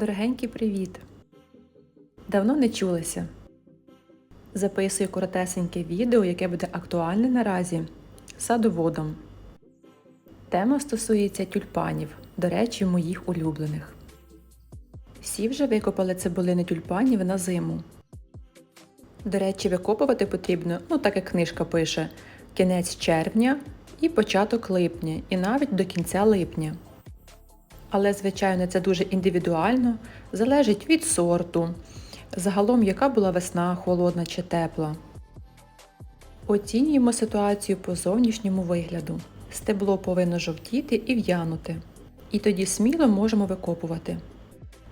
Дорогенький привіт! Давно не чулися. Записую коротесеньке відео, яке буде актуальне наразі садоводом. Тема стосується тюльпанів, до речі, моїх улюблених. Всі вже викопали цибулини тюльпанів на зиму. До речі, викопувати потрібно, ну так як книжка пише, кінець червня і початок липня, і навіть до кінця липня. Але, звичайно, це дуже індивідуально, залежить від сорту, загалом яка була весна, холодна чи тепла. Оцінюємо ситуацію по зовнішньому вигляду. Стебло повинно жовтіти і в'янути. І тоді сміло можемо викопувати.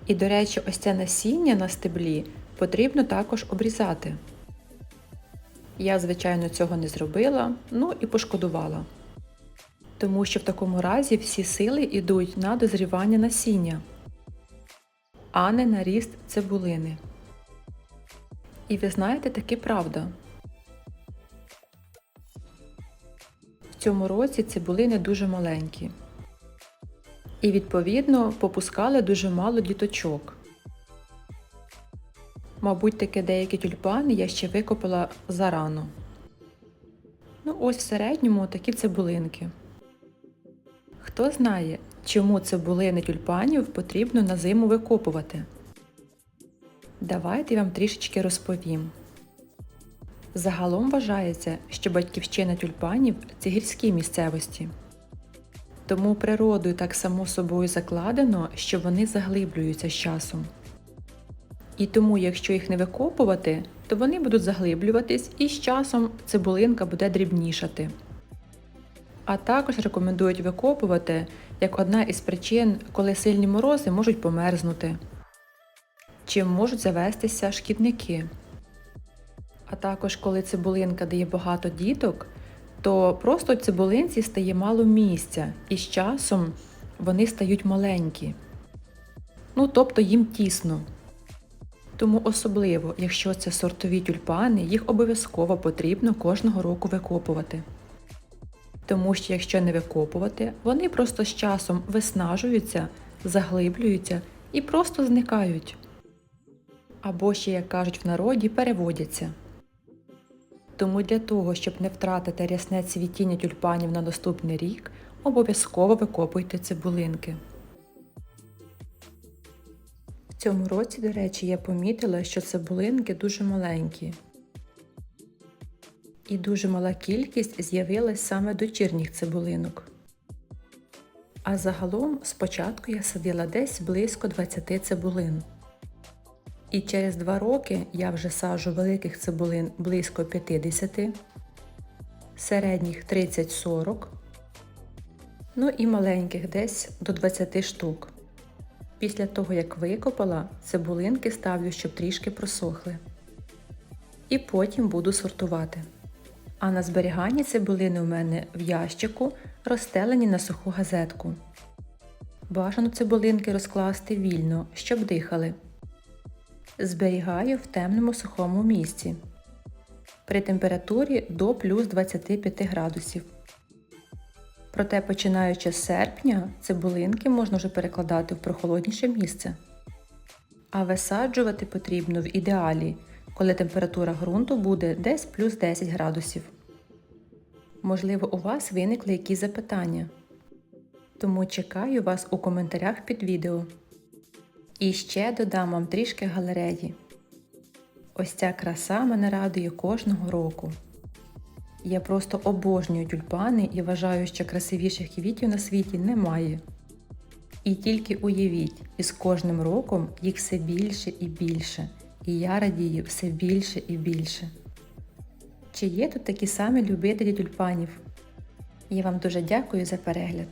І, до речі, ось це насіння на стеблі потрібно також обрізати. Я, звичайно, цього не зробила, ну і пошкодувала. Тому що в такому разі всі сили йдуть на дозрівання насіння, а не на ріст цибулини. І ви знаєте, таки правда. В цьому році цибулини дуже маленькі. І відповідно попускали дуже мало діточок. Мабуть, таки деякі тюльпани я ще викопала зарано. Ну, ось в середньому такі цибулинки. Хто знає, чому цибулини тюльпанів потрібно на зиму викопувати? Давайте я вам трішечки розповім. Загалом вважається, що батьківщина тюльпанів це гірські місцевості. Тому природою так само собою закладено, що вони заглиблюються з часом. І тому, якщо їх не викопувати, то вони будуть заглиблюватись і з часом цибулинка буде дрібнішати. А також рекомендують викопувати як одна із причин, коли сильні морози можуть померзнути, чим можуть завестися шкідники. А також, коли цибулинка дає багато діток, то просто цибулинці стає мало місця, і з часом вони стають маленькі. Ну, тобто їм тісно. Тому особливо, якщо це сортові тюльпани, їх обов'язково потрібно кожного року викопувати. Тому що якщо не викопувати, вони просто з часом виснажуються, заглиблюються і просто зникають. Або ще, як кажуть в народі, переводяться. Тому для того, щоб не втратити рясне цвітіння тюльпанів на наступний рік, обов'язково викопуйте цибулинки. В цьому році, до речі, я помітила, що цибулинки дуже маленькі. І дуже мала кількість з'явилась саме дочірніх цибулинок. А загалом спочатку я садила десь близько 20 цибулин. І через 2 роки я вже саджу великих цибулин близько 50, середніх 30-40, ну і маленьких десь до 20 штук. Після того, як викопала, цибулинки ставлю, щоб трішки просохли. І потім буду сортувати. А на зберіганні цибулини у мене в ящику розстелені на суху газетку. Бажано цибулинки розкласти вільно, щоб дихали. Зберігаю в темному сухому місці при температурі до плюс 25 градусів. Проте, починаючи з серпня, цибулинки можна вже перекладати в прохолодніше місце. А висаджувати потрібно в ідеалі, коли температура ґрунту буде десь плюс 10 градусів. Можливо, у вас виникли якісь запитання. Тому чекаю вас у коментарях під відео. І ще додам вам трішки галереї. Ось ця краса мене радує кожного року. Я просто обожнюю тюльпани і вважаю, що красивіших квітів на світі немає. І тільки уявіть, із кожним роком їх все більше і більше, і я радію все більше і більше. Чи є тут такі самі любителі тюльпанів? Я вам дуже дякую за перегляд.